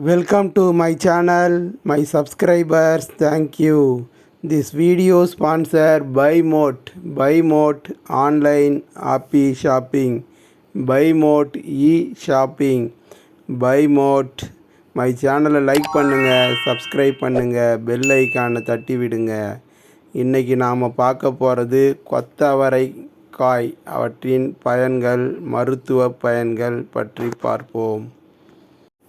Welcome to my channel, my subscribers. Thank you. This video sponsored by Moat, by Moat online happy shopping, by Moat e-shopping, by Moat. My சேனலை like பண்ணுங்கள் subscribe பண்ணுங்கள் bell ஐக்கானை தட்டி விடுங்க இன்றைக்கி நாம் பார்க்க போகிறது கொத்தவரை காய் அவற்றின் பயன்கள் மருத்துவ பயன்கள் பற்றி பார்ப்போம்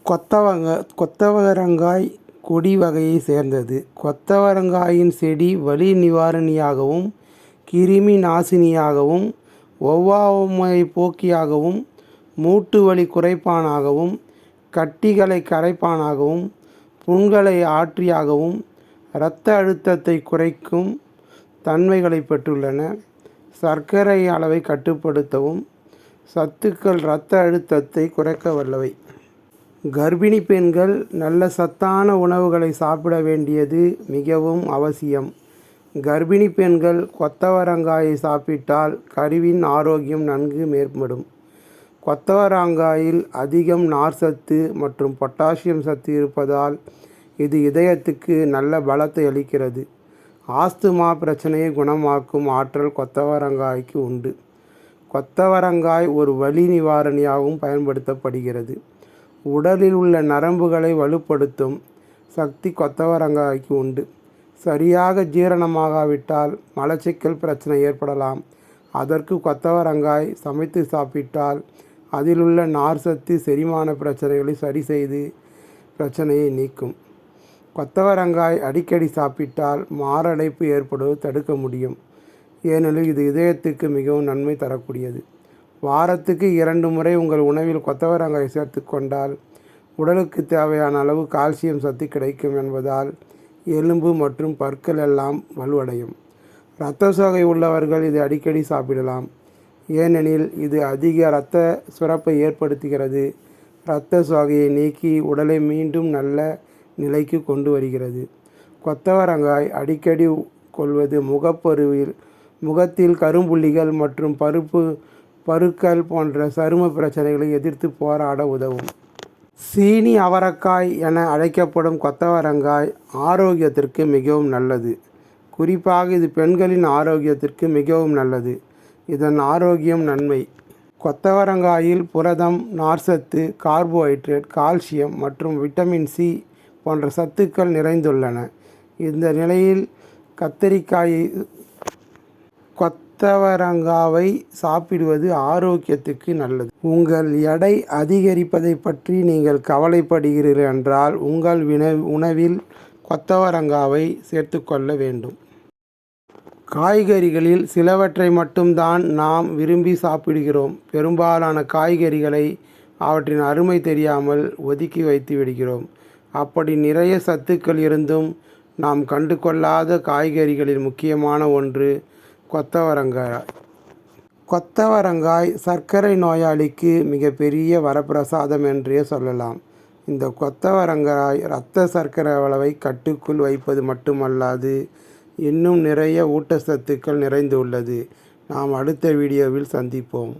கொத்தவங்க கொத்தவரங்காய் கொடி வகையை சேர்ந்தது. கொத்தவரங்காயின் செடி வலி நிவாரணியாகவும் கிருமி நாசினியாகவும் ஒவ்வாமை போக்கியாகவும் மூட்டு வலி குறைப்பானாகவும் கட்டிகளை கரைப்பானாகவும் புண்களை ஆற்றியாகவும் இரத்த அழுத்தத்தை குறைக்கும் தன்மைகளை பெற்றுள்ளன. சர்க்கரை அளவை கட்டுப்படுத்தவும் சத்துக்கள் இரத்த அழுத்தத்தை குறைக்க வல்லவை. கர்ப்பிணி பெண்கள் நல்ல சத்தான உணவுகளை சாப்பிட வேண்டியது மிகவும் அவசியம். கர்ப்பிணி பெண்கள் கொத்தவரங்காயை சாப்பிட்டால் கருவின் ஆரோக்கியம் நன்கு மேம்படும். கொத்தவரங்காயில் அதிகம் நார் சத்து மற்றும் பொட்டாசியம் சத்து இருப்பதால் இது இதயத்துக்கு நல்ல பலத்தை அளிக்கிறது. ஆஸ்துமா பிரச்சனையை குணமாக்கும் ஆற்றல் கொத்தவரங்காய்க்கு உண்டு. கொத்தவரங்காய் ஒரு வலி நிவாரணியாகவும் பயன்படுத்தப்படுகிறது. உடலில் உள்ள நரம்புகளை வலுப்படுத்தும் சக்தி கொத்தவரங்காய்க்கு உண்டு. சரியாக ஜீரணமாகாவிட்டால் மலச்சிக்கல் பிரச்சனை ஏற்படலாம். அதற்கு கொத்தவரங்காய் சமைத்து சாப்பிட்டால் அதிலுள்ள நார் சத்து செரிமான பிரச்சனைகளை சரி செய்து பிரச்சனையை நீக்கும். கொத்தவரங்காய் அடிக்கடி சாப்பிட்டால் மாரடைப்பு ஏற்படுவது தடுக்க முடியும். ஏனெனில் இது இதயத்துக்கு மிகவும் நன்மை தரக்கூடியது. வாரத்துக்கு இரண்டு முறை உங்கள் உணவில் கொத்தவரங்காய் சேர்த்து கொண்டால் உடலுக்கு தேவையான அளவு கால்சியம் சத்து கிடைக்கும் என்பதால் எலும்பு மற்றும் பற்கள் எல்லாம் வலுவடையும். இரத்த சோகை உள்ளவர்கள் இது அடிக்கடி சாப்பிடலாம். ஏனெனில் இது அதிக இரத்த சுரப்பை ஏற்படுத்துகிறது. இரத்த சோகையை நீக்கி உடலை மீண்டும் நல்ல நிலைக்கு கொண்டு வருகிறது. கொத்தவரங்காய் அடிக்கடி கொள்வது முகப்பருவில் முகத்தில் கரும்புள்ளிகள் மற்றும் பருப்பு பருக்கள் போன்ற சரும பிரச்சனைகளை எதிர்த்து போராட உதவும். சீனி அவரக்காய் என அழைக்கப்படும் கொத்தவரங்காய் ஆரோக்கியத்திற்கு மிகவும் நல்லது. குறிப்பாக இது பெண்களின் ஆரோக்கியத்திற்கு மிகவும் நல்லது. இதன் ஆரோக்கியம் நன்மை. கொத்தவரங்காயில் புரதம் நார்ச்சத்து கார்போஹைட்ரேட் கால்சியம் மற்றும் விட்டமின் சி போன்ற சத்துக்கள் நிறைந்துள்ளன. இந்த நிலையில் கத்தரிக்காயை கொத்தவரங்காவை சாப்பிடுவது ஆரோக்கியத்துக்கு நல்லது. உங்கள் எடை அதிகரிப்பதை பற்றி நீங்கள் கவலைப்படுகிறீர்கள் என்றால் உங்கள் வின உணவில் கொத்தவரங்காவை சேர்த்துக்கொள்ள வேண்டும். காய்கறிகளில் சிலவற்றை மட்டும்தான் நாம் விரும்பி சாப்பிடுகிறோம். பெரும்பாலான காய்கறிகளை அவற்றின் அருமை தெரியாமல் ஒதுக்கி வைத்து விடுகிறோம். அப்படி நிறைய சத்துக்கள் இருந்தும் நாம் கண்டு கொள்ளாத காய்கறிகளில் முக்கியமான ஒன்று கொத்தவரங்காய். கொத்தவரங்காய் சர்க்கரை நோயாளிக்கு மிகப்பெரிய வரப்பிரசாதம் என்றே சொல்லலாம். இந்த கொத்தவரங்காய் இரத்த சர்க்கரை அளவை கட்டுக்குள் வைப்பது மட்டுமல்லாது இன்னும் நிறைய ஊட்டச்சத்துக்கள் நிறைந்துள்ளது. நாம் அடுத்த வீடியோவில் சந்திப்போம்.